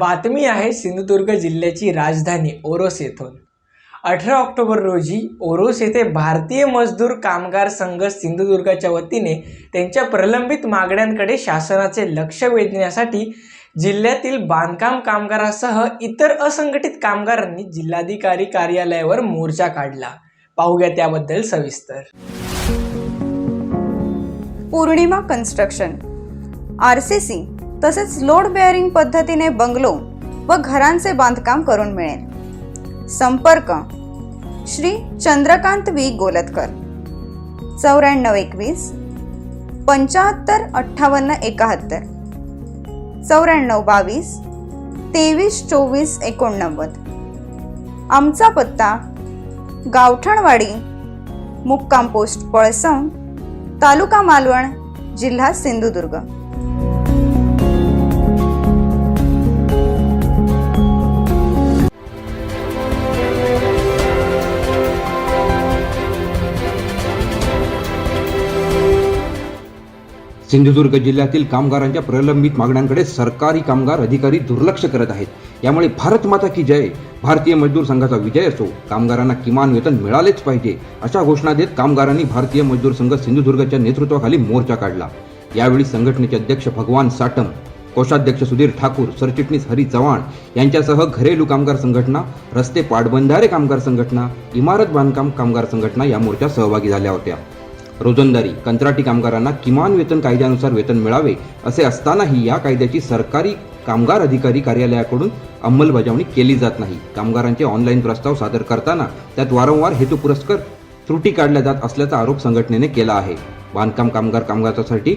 बातमी आहे सिंधुदुर्ग जिल्ह्याची राजधानी ओरोस येथून. अठरा ऑक्टोबर रोजी ओरोस येथे भारतीय मजदूर कामगार संघ सिंधुदुर्गाच्या वतीने त्यांच्या प्रलंबित मागण्यांकडे शासनाचे लक्ष वेधण्यासाठी जिल्ह्यातील बांधकाम कामगारासह इतर असंघटित कामगारांनी जिल्हाधिकारी कार्यालयावर मोर्चा काढला. पाहूया त्याबद्दल सविस्तर. Purnima construction. R C C तसेच लोड बेअरिंग पद्धतीने बंगलो व घरांचे बांधकाम करून मिळेल. संपर्क. श्री चंद्रकांत वी गोलतकर. चौऱ्याण्णव एकवीस. पंच्याहत्तर अठ्ठावन्न एकाहत्तर. चौऱ्याण्णव बावीस. तेवीस चोवीस एकोणनव्वद. आमचा पत्ता. गावठणवाडी. मुक्काम पोस्ट पळसम. तालुका मालवण जिल्हा सिंधुदुर्ग. सिंधुदुर्ग जिल्ह्यातील कामगारांच्या प्रलंबित मागण्यांकडे सरकारी कामगार अधिकारी दुर्लक्ष करत आहेत. यामुळे भारत माता की जय भारतीय मजदूर संघाचा विजय असो कामगारांना किमान वेतन मिळालेच पाहिजे अशा घोषणा देत कामगारांनी भारतीय मजदूर संघ सिंधुदुर्गच्या नेतृत्वाखाली मोर्चा काढला. यावेळी संघटनेचे अध्यक्ष भगवान साटम कोषाध्यक्ष सुधीर ठाकूर सरचिटणीस हरी चव्हाण यांच्यासह घरेलू कामगार संघटना रस्ते पाटबंधारे कामगार संघटना इमारत बांधकाम कामगार संघटना या मोर्चात सहभागी झाल्या होत्या. रोजंदारी कंत्राटी कामगारांना किमान वेतन कायद्यानुसार वेतन मिळावे असे असतानाही या कायद्याची सरकारी कामगार अधिकारी कार्यालयाकडून अंमलबजावणी केली जात नाही. कामगारांचे ऑनलाईन प्रस्ताव सादर करताना त्यात वारंवार हेतुपुरस्कर त्रुटी काढल्या जात असल्याचा आरोप संघटनेने केला आहे. बांधकाम कामगार कामगारासाठी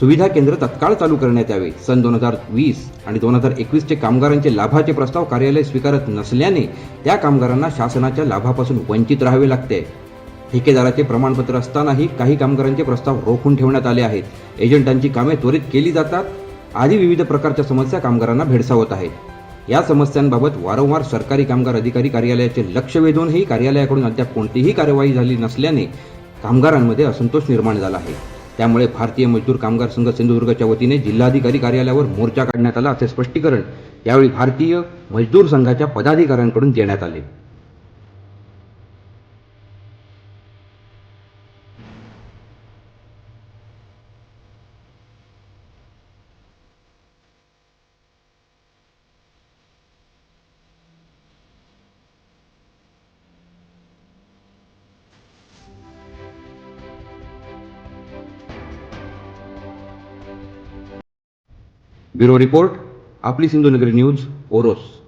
सुविधा केंद्र तत्काळ चालू करण्यात यावे. सन दोन हजार वीस आणि दोन हजार एकवीसचे कामगारांचे लाभाचे प्रस्ताव कार्यालय स्वीकारत नसल्याने त्या कामगारांना शासनाच्या लाभापासून वंचित राहावे लागते. ठेकेदाराचे प्रमाणपत्र असतानाही काही कामगारांचे प्रस्ताव रोखून ठेवण्यात आले आहेत. एजंटांची कामे त्वरित केली जातात. आदी विविध प्रकारच्या समस्या कामगारांना भेडसावत आहेत. या समस्यांबाबत वारंवार सरकारी कामगार अधिकारी कार्यालयाचे लक्ष वेधूनही कार्यालयाकडून अद्याप कोणतीही कार्यवाही झाली नसल्याने कामगारांमध्ये असंतोष निर्माण झाला आहे. त्यामुळे भारतीय मजदूर कामगार संघ सिंधुदुर्गच्या वतीने जिल्हाधिकारी कार्यालयावर मोर्चा काढण्यात आला असे स्पष्टीकरण यावेळी भारतीय मजदूर संघाच्या पदाधिकाऱ्यांकडून देण्यात आले. બ્યુરો રિપોર્ટ આપની સિંધુનગરી ન્યૂઝ ઓરોસ.